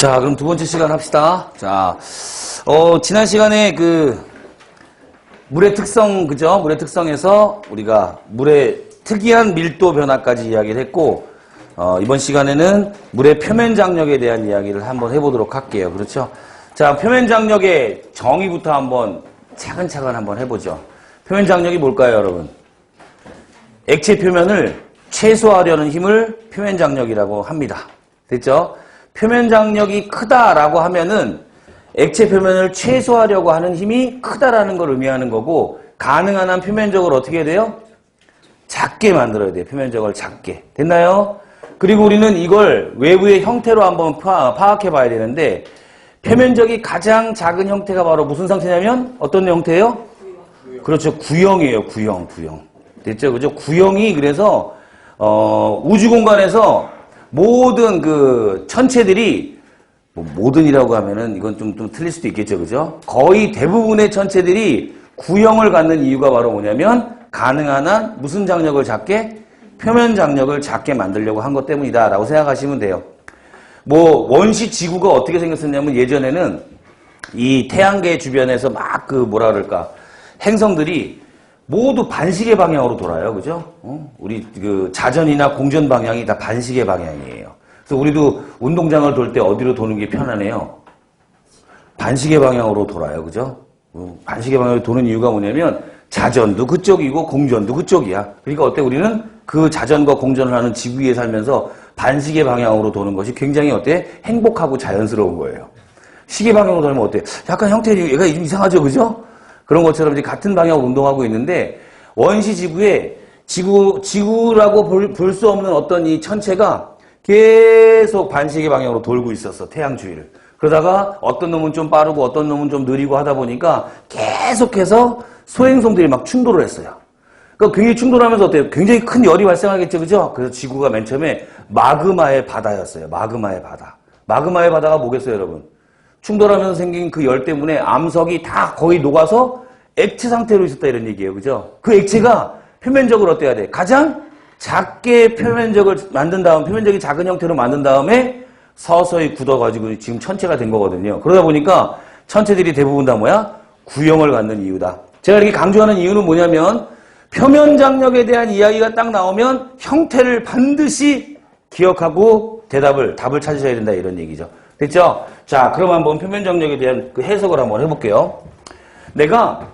자, 그럼 두 번째 시간 합시다. 자, 어, 지난 시간에 그, 물의 특성, 그죠? 물의 특성에서 우리가 물의 특이한 밀도 변화까지 이야기를 했고, 어, 이번 시간에는 물의 표면 장력에 대한 이야기를 한번 해보도록 할게요. 그렇죠? 자, 표면 장력의 정의부터 한번 차근차근 한번 해보죠. 표면 장력이 뭘까요, 여러분? 액체 표면을 최소화하려는 힘을 표면 장력이라고 합니다. 됐죠? 표면 장력이 크다라고 하면은 액체 표면을 최소화하려고 하는 힘이 크다라는 걸 의미하는 거고 가능한 한 표면적을 어떻게 해야 돼요? 작게 만들어야 돼요. 표면적을 작게. 됐나요? 그리고 우리는 이걸 외부의 형태로 한번 파, 파악해 봐야 되는데 표면적이 가장 작은 형태가 바로 무슨 상태냐면 어떤 형태예요? 그렇죠. 구형이에요. 구형, 구형. 됐죠? 그죠? 구형이 그래서 어, 우주 공간에서 모든 그 천체들이 뭐 모든이라고 하면은 이건 좀, 좀 틀릴 수도 있겠죠. 그죠? 거의 대부분의 천체들이 구형을 갖는 이유가 바로 뭐냐면 가능한 한 무슨 장력을 작게 표면 장력을 작게 만들려고 한 것 때문이다 라고 생각하시면 돼요. 뭐 원시 지구가 어떻게 생겼었냐면 예전에는 이 태양계 주변에서 막 그 뭐라 그럴까 행성들이 모두 반시계 방향으로 돌아요. 그죠? 어? 우리 그 자전이나 공전 방향이 다 반시계 방향이에요. 그래서 우리도 운동장을 돌 때 어디로 도는 게 편하네요? 반시계 방향으로 돌아요. 그죠? 어, 반시계 방향으로 도는 이유가 뭐냐면 자전도 그쪽이고 공전도 그쪽이야. 그러니까 어때 우리는 그 자전과 공전을 하는 지구 위에 살면서 반시계 방향으로 도는 것이 굉장히 어때? 행복하고 자연스러운 거예요. 시계 방향으로 돌면 어때? 약간 형태가 얘가 좀 이상하죠. 그죠? 그런 것처럼 이제 같은 방향으로 운동하고 있는데 원시 지구에 지구 지구라고 볼 수 없는 어떤 이 천체가 계속 반시계 방향으로 돌고 있었어 태양 주위를. 그러다가 어떤 놈은 좀 빠르고 어떤 놈은 좀 느리고 하다 보니까 계속해서 소행성들이 막 충돌을 했어요. 그러니까 굉장히 충돌하면서 어때요? 굉장히 큰 열이 발생하겠죠, 그죠? 그래서 지구가 맨 처음에 마그마의 바다였어요. 마그마의 바다. 마그마의 바다가 뭐겠어요, 여러분? 충돌하면서 생긴 그 열 때문에 암석이 다 거의 녹아서 액체 상태로 있었다 이런 얘기예요. 그죠? 그 액체가 표면적으로 어때야 돼? 가장 작게 표면적을 만든 다음, 표면적이 작은 형태로 만든 다음에 서서히 굳어가지고 지금 천체가 된 거거든요. 그러다 보니까 천체들이 대부분 다 뭐야? 구형을 갖는 이유다. 제가 이렇게 강조하는 이유는 뭐냐면 표면 장력에 대한 이야기가 딱 나오면 형태를 반드시 기억하고 대답을, 답을 찾으셔야 된다 이런 얘기죠. 됐죠? 자, 그럼 한번 표면 장력에 대한 그 해석을 한번 해볼게요. 내가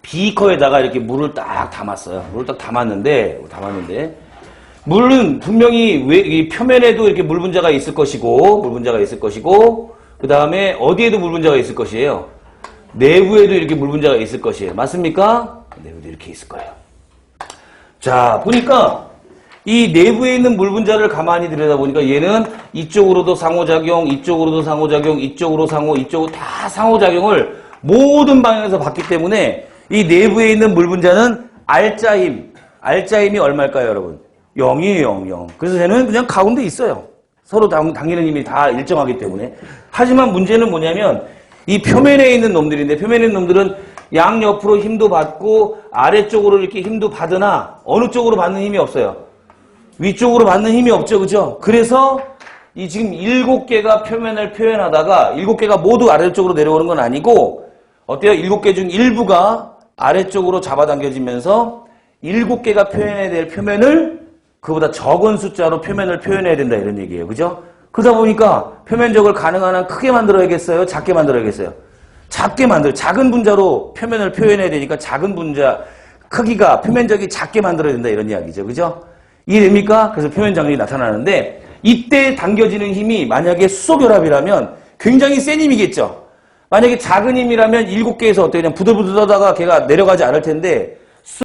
비커에다가 이렇게 물을 딱 담았어요. 물을 딱 담았는데, 담았는데, 물은 분명히 왜, 이 표면에도 이렇게 물 분자가 있을 것이고, 물 분자가 있을 것이고, 그 다음에 어디에도 물 분자가 있을 것이에요. 내부에도 이렇게 물 분자가 있을 것이에요. 맞습니까? 내부도 이렇게 있을 거예요. 자, 보니까 이 내부에 있는 물 분자를 가만히 들여다보니까 얘는 이쪽으로도 상호작용, 이쪽으로도 상호작용, 이쪽으로 상호, 이쪽으로 다 상호작용을 모든 방향에서 받기 때문에 이 내부에 있는 물 분자는 알짜 힘, 알짜 힘이 얼마일까요, 여러분? 0이에요, 0, 0. 그래서 쟤는 그냥 가운데 있어요. 서로 당, 당기는 힘이 다 일정하기 때문에. 하지만 문제는 뭐냐면 이 표면에 있는 놈들인데 표면에 있는 놈들은 양옆으로 힘도 받고 아래쪽으로 이렇게 힘도 받으나 어느 쪽으로 받는 힘이 없어요. 위쪽으로 받는 힘이 없죠. 그죠? 그래서 이 지금 일곱 개가 표면을 표현하다가 일곱 개가 모두 아래쪽으로 내려오는 건 아니고 어때요? 일곱 개 중 일부가 아래쪽으로 잡아당겨지면서 일곱 개가 표현해야 될 표면을 그보다 적은 숫자로 표면을 표현해야 된다 이런 얘기예요. 그죠? 그러다 보니까 표면적을 가능한 한 크게 만들어야겠어요? 작게 만들어야겠어요? 작게 만들, 작은 분자로 표면을 표현해야 되니까 작은 분자 크기가 표면적이 작게 만들어야 된다 이런 이야기죠. 그죠? 이해됩니까? 그래서 표면 장력이 나타나는데 이때 당겨지는 힘이 만약에 수소결합이라면 굉장히 센 힘이겠죠. 만약에 작은 힘이라면 일곱 개에서 어떻게 그냥 부들부들 하다가 걔가 내려가지 않을 텐데